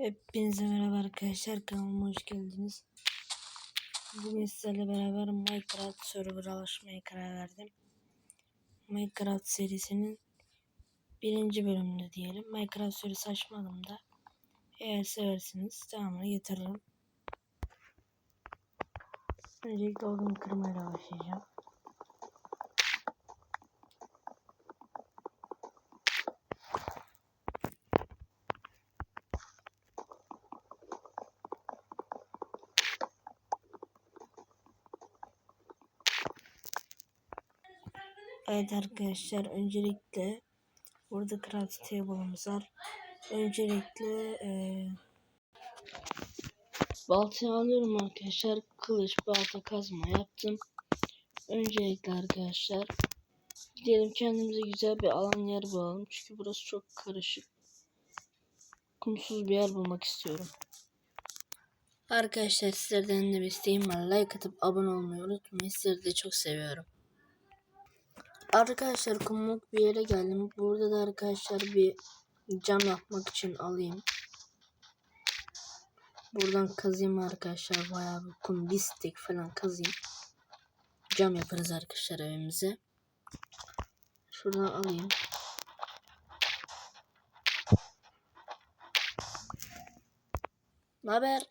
Hepinize merhaba arkadaşlar kanalıma hoş geldiniz. Bugün sizlerle beraber Minecraft server alışmaya karar verdim. Minecraft serisinin birinci bölümünde diyelim. Minecraft serisi açmadım da. Eğer seversiniz devamını getiririm. Öncelikle odun kırmayla başlayacağım. Evet arkadaşlar öncelikle burada craft table'ımız var. Öncelikle eee baltayı alıyorum arkadaşlar. Kılıç, balta, kazma yaptım. Öncelikle arkadaşlar gidelim kendimize güzel bir alan yer bulalım. Çünkü burası çok karışık. Kumsuz bir yer bulmak istiyorum. Arkadaşlar sizlerden de bir isteğim var. Like atıp abone olmayı unutmayın. Sizleri de çok seviyorum. Arkadaşlar kumluk bir yere geldim. Burada da arkadaşlar bir cam yapmak için alayım. Buradan kazayım arkadaşlar. Bayağı bir kum bistek falan kazayım. Cam yaparız arkadaşlar evimize. Şuradan alayım. Ne haber?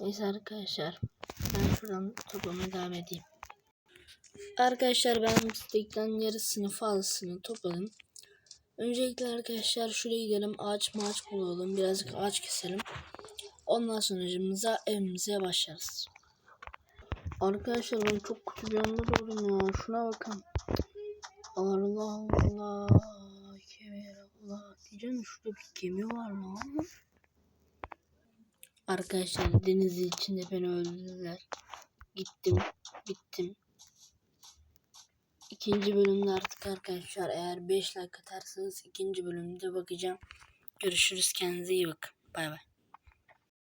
Neyse arkadaşlar. Ben şuradan toplamaya devam edeyim. Arkadaşlar ben bistekten yarısını fazlasını topladım. Öncelikle arkadaşlar şuraya gidelim. Ağaç maaç bulalım. Birazcık ağaç keselim. Ondan sonra evimize başlarız. Arkadaşlar ben çok kötü bir anda doğdum ya. Şuna bakın. Allah Allah. Kemir Allah. Diyeceğim şurada bir gemi var lan. Arkadaşlar deniz içinde beni öldürdüler. Gittim, bittim. İkinci bölümde artık arkadaşlar eğer 5 like atarsanız ikinci bölümde bakacağım. Görüşürüz kendinize iyi bakın. Bay bay.